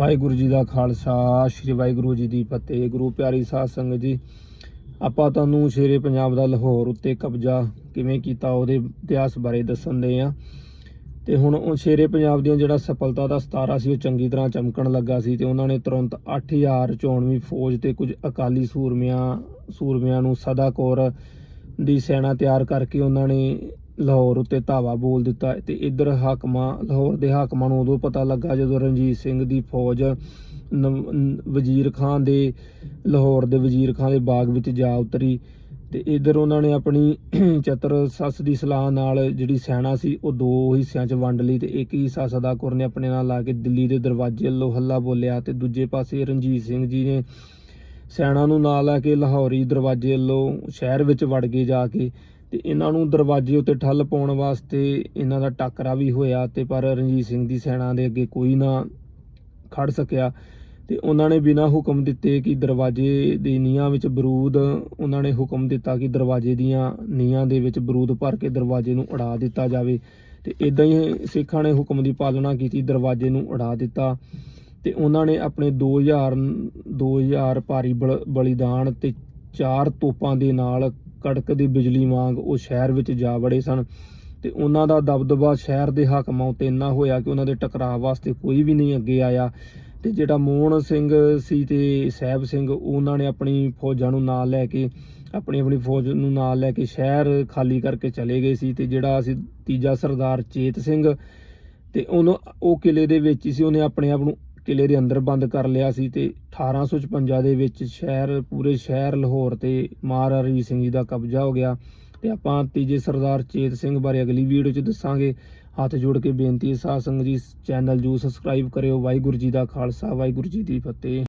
ਵਾਹਿਗੁਰੂ ਜੀ ਦਾ ਖਾਲਸਾ, ਸ੍ਰੀ ਵਾਹਿਗੁਰੂ ਜੀ ਦੀ ਫਤਿਹ, ਗੁਰੂ ਪਿਆਰੀ ਸਾਧ ਸੰਗਤ ਜੀ। ਆਪਾਂ ਤੁਹਾਨੂੰ ਸ਼ੇਰੇ ਪੰਜਾਬ ਦਾ ਲਾਹੌਰ ਉੱਤੇ ਕਬਜ਼ਾ ਕਿਵੇਂ ਕੀਤਾ ਉਹਦੇ ਇਤਿਹਾਸ ਬਾਰੇ ਦੱਸਣ ਦੇ ਆ ਤੇ ਹੁਣ ਉਹ ਸ਼ੇਰੇ ਪੰਜਾਬ ਦੀਆਂ ਜਿਹੜਾ ਸਫਲਤਾ ਦਾ ਸਤਾਰਾ ਸੀ, ਉਹ ਚੰਗੀ ਤਰ੍ਹਾਂ ਚਮਕਣ ਲੱਗਾ ਸੀ ਤੇ ਉਹਨਾਂ ਨੇ ਤੁਰੰਤ 8000 ਚੋਣਵੀਂ ਫੌਜ ਤੇ ਕੁਝ ਅਕਾਲੀ ਸੂਰਮਿਆਂ ਸੂਰਮਿਆਂ ਨੂੰ ਸਦਾ ਕੌਰ ਦੀ ਸੈਨਾ ਤਿਆਰ ਕਰਕੇ ਉਹਨਾਂ ਨੇ ਲਾਹੌਰ ਉੱਤੇ ਧਾਵਾ ਬੋਲ ਦਿੱਤਾ ਤੇ ਇੱਧਰ ਹਾਕਮਾਂ, ਲਾਹੌਰ ਦੇ ਹਾਕਮਾਂ ਨੂੰ ਉਦੋਂ ਪਤਾ ਲੱਗਾ ਜਦੋਂ ਰਣਜੀਤ ਸਿੰਘ ਦੀ ਫੌਜ ਨਵ- ਵਜ਼ੀਰ ਖਾਨ ਦੇ, ਲਾਹੌਰ ਦੇ ਵਜ਼ੀਰ ਖਾਨ ਦੇ ਬਾਗ ਵਿੱਚ ਜਾ ਉਤਰੀ ਤੇ ਇੱਧਰ ਉਹਨਾਂ ਨੇ ਆਪਣੀ ਚਤਰ ਸੱਸ ਦੀ ਸਲਾਹ ਨਾਲ ਜਿਹੜੀ ਸੈਨਾ ਸੀ, ਉਹ ਦੋ ਹਿੱਸਿਆਂ 'ਚ ਵੰਡ ਲਈ ਤੇ ਇੱਕ ਹੀ ਹਿੱਸਾ ਸਦਾਕੌਰ ਨੇ ਆਪਣੇ ਨਾਲ ਲਾ ਕੇ ਦਿੱਲੀ ਦੇ ਦਰਵਾਜ਼ੇ ਵੱਲੋਂ ਹੱਲਾ ਬੋਲਿਆ ਤੇ ਦੂਜੇ ਪਾਸੇ ਰਣਜੀਤ ਸਿੰਘ ਜੀ ਨੇ ਸੈਨਾ ਨੂੰ ਨਾਲ ਲੈ ਕੇ ਲਾਹੌਰੀ ਦਰਵਾਜ਼ੇ ਵੱਲੋਂ ਸ਼ਹਿਰ ਵਿੱਚ ਵੜ ਕੇ ਜਾ ਕੇ ਤੇ ਇਹਨਾਂ ਨੂੰ ਦਰਵਾਜ਼ੇ ਉੱਤੇ ਠੱਲ ਪਾਉਣ ਵਾਸਤੇ ਇਹਨਾਂ ਦਾ ਟੱਕਰਾ ਵੀ ਹੋਇਆ ਤੇ ਪਰ ਰਣਜੀਤ ਸਿੰਘ ਦੀ ਸੈਨਾ ਦੇ ਅੱਗੇ ਕੋਈ ਨਾ ਖੜ ਸਕਿਆ ਤੇ ਉਹਨਾਂ ਨੇ ਬਿਨਾਂ ਹੁਕਮ ਦਿੱਤੇ ਕਿ ਦਰਵਾਜ਼ੇ ਦੇ ਨੀਹਾਂ ਵਿੱਚ ਬਰੂਦ, ਉਹਨਾਂ ਨੇ ਹੁਕਮ ਦਿੱਤਾ ਕਿ ਦਰਵਾਜ਼ੇ ਦੀਆਂ ਨੀਹਾਂ ਦੇ ਵਿੱਚ ਬਰੂਦ ਭਰ ਕੇ ਦਰਵਾਜ਼ੇ ਨੂੰ ਉਡਾ ਦਿੱਤਾ ਜਾਵੇ ਤੇ ਇਦਾਂ ਹੀ ਸਿੱਖਾਂ ਨੇ ਹੁਕਮ ਦੀ ਪਾਲਣਾ ਕੀਤੀ, ਦਰਵਾਜ਼ੇ ਨੂੰ ਉਡਾ ਦਿੱਤਾ ਤੇ ਉਹਨਾਂ ਨੇ ਆਪਣੇ 2000 2000 ਭਾਰੀ ਬਲ- ਬਲੀਦਾਨ ਤੇ ਚਾਰ ਤੋਪਾਂ ਦੇ ਨਾਲ ਕੜਕ ਦੀ ਬਿਜਲੀ ਵਾਂਗ ਉਹ ਸ਼ਹਿਰ ਵਿੱਚ ਜਾ ਵੜੇ ਸਨ ਤੇ ਉਹਨਾਂ ਦਾ ਦਬਦਬਾ ਸ਼ਹਿਰ ਦੇ ਹਾਕਮਾਂ ਉੱਤੇ ਇੰਨਾ ਹੋਇਆ ਕਿ ਉਹਨਾਂ ਦੇ ਟਕਰਾਅ ਵਾਸਤੇ ਕੋਈ ਵੀ ਨਹੀਂ ਅੱਗੇ ਆਇਆ ਤੇ ਜਿਹੜਾ ਮੋਹਨ ਸਿੰਘ ਸੀ ਤੇ ਸਹਿਬ ਸਿੰਘ, ਉਹਨਾਂ ਨੇ ਆਪਣੀ ਫੌਜਾਂ ਨੂੰ ਨਾਲ ਲੈ ਕੇ, ਆਪਣੀ ਆਪਣੀ ਫੌਜ ਨੂੰ ਨਾਲ ਲੈ ਕੇ ਸ਼ਹਿਰ ਖਾਲੀ ਕਰਕੇ ਚਲੇ ਗਏ ਸੀ ਤੇ ਜਿਹੜਾ ਸੀ ਤੀਜਾ ਸਰਦਾਰ ਚੇਤ ਸਿੰਘ ਤੇ ਉਹਨੂੰ ਉਹ ਕਿਲੇ ਦੇ ਵਿੱਚ ਹੀ ਸੀ, ਉਹਨੇ ਆਪਣੇ ਆਪ ਨੂੰ ਕਿਲੇ ਦੇ ਅੰਦਰ ਬੰਦ ਕਰ ਲਿਆ ਸੀ ਤੇ 1856 ਦੇ ਵਿੱਚ ਸ਼ਹਿਰ, ਪੂਰੇ ਸ਼ਹਿਰ ਲਾਹੌਰ ਤੇ ਮਹਾਰਾਜਾ ਰਣਜੀਤ ਸਿੰਘ ਜੀ ਦਾ ਕਬਜ਼ਾ ਹੋ ਗਿਆ ਤੇ ਆਪਾਂ ਤੀਜੇ ਸਰਦਾਰ ਚੇਤ ਸਿੰਘ ਬਾਰੇ ਅਗਲੀ ਵੀਡੀਓ 'ਚ ਦੱਸਾਂਗੇ। ਹੱਥ ਜੋੜ ਕੇ ਬੇਨਤੀ ਹੈ, ਸਾਧ ਸੰਗਤ ਜੀ, ਚੈਨਲ ਜੂ ਸਬਸਕ੍ਰਾਈਬ ਕਰਿਓ। ਵਾਹਿਗੁਰੂ ਜੀ ਦਾ ਖਾਲਸਾ, ਵਾਹਿਗੁਰੂ ਜੀ ਦੀ ਫਤਿਹ।